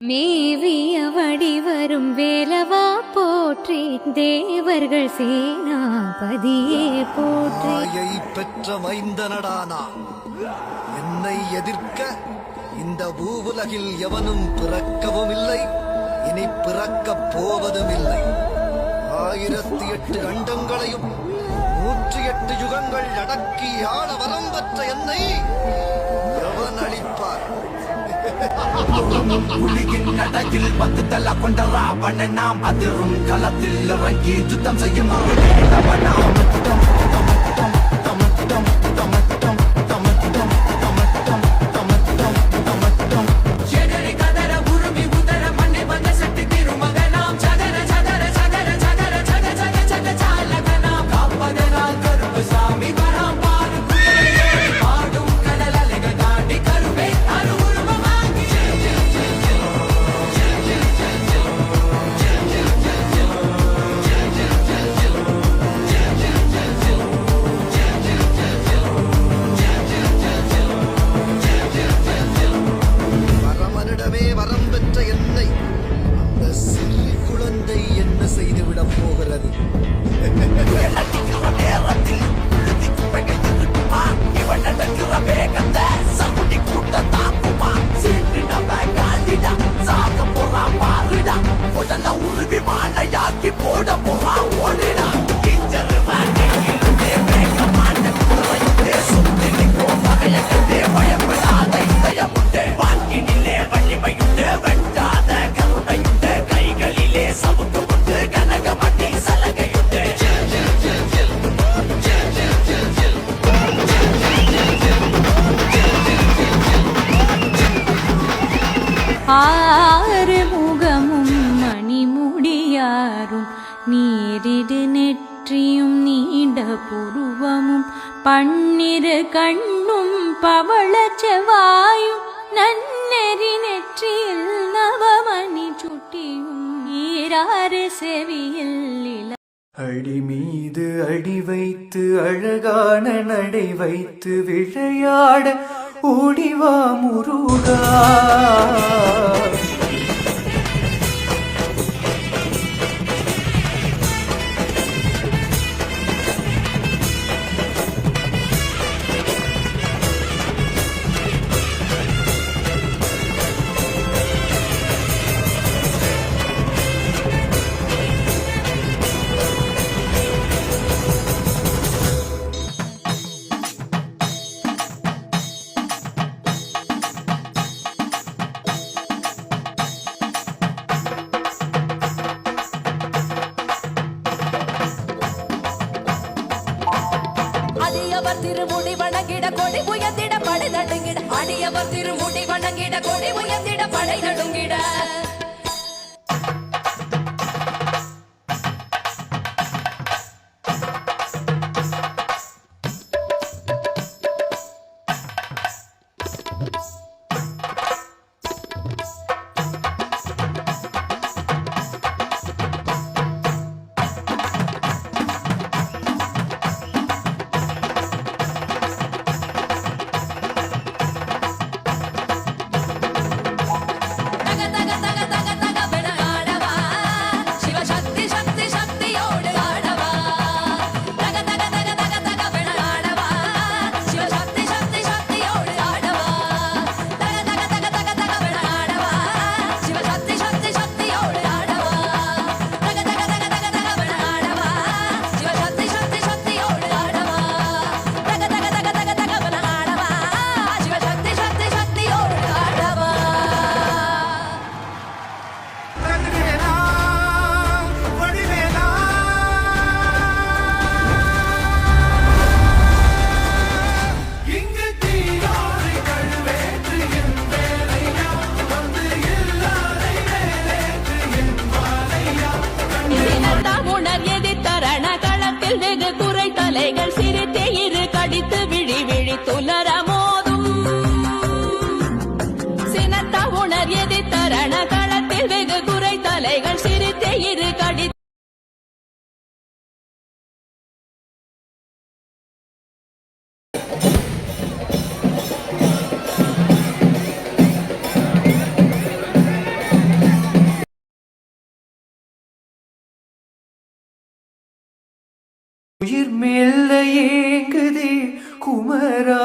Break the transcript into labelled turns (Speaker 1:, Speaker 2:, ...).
Speaker 1: மேவிய வடிவரும் வேலவா போற்றி தேவர்கள் சேனாபதியே போற்றி.
Speaker 2: பெற்ற மைந்தனடானா என்னை எதிர்க்க இந்த பூவுலகில் எவனும் பிறக்கவும் இல்லை இனி பிறக்கப் போவதும் இல்லை ஆயிரத்தி எட்டு கண்டங்களையும் நூற்றி எட்டு யுகங்கள் அடக்கி ஆள வரம் பெற்ற என்னை எவன் அளிப்பார்
Speaker 3: புலியின் நடையில் பத்து தல கொண்ட ராவணன் நாம் அதிரும் களத்தில் இறங்கி யுத்தம் செய்யும் ஒரு
Speaker 1: ஆறு முகமும் மணிமுடியாரும். நீரிடு நெற்றியும் நீண்ட புருவமும். பன்னிரு கண்ணும் பவள செவ்வாயும். நன்னெறி நெற்றியில் நவமணி சுட்டியும். ஈராறு செவியில் இள
Speaker 4: அடி மீது அடி வைத்து அழகான நடை வைத்து விளையாட ஓடிவா முருகா.
Speaker 5: ஆடியவர் திருமுடி வணங்கிட கொடி உயர்ந்திட படை நடுங்கிட. ஆடியவர் திருமுடி வணங்கிட கொடி உயர்ந்திட படை நடுங்கிட. தக
Speaker 3: உயிர் மெல்ல ஏங்குதே குமரா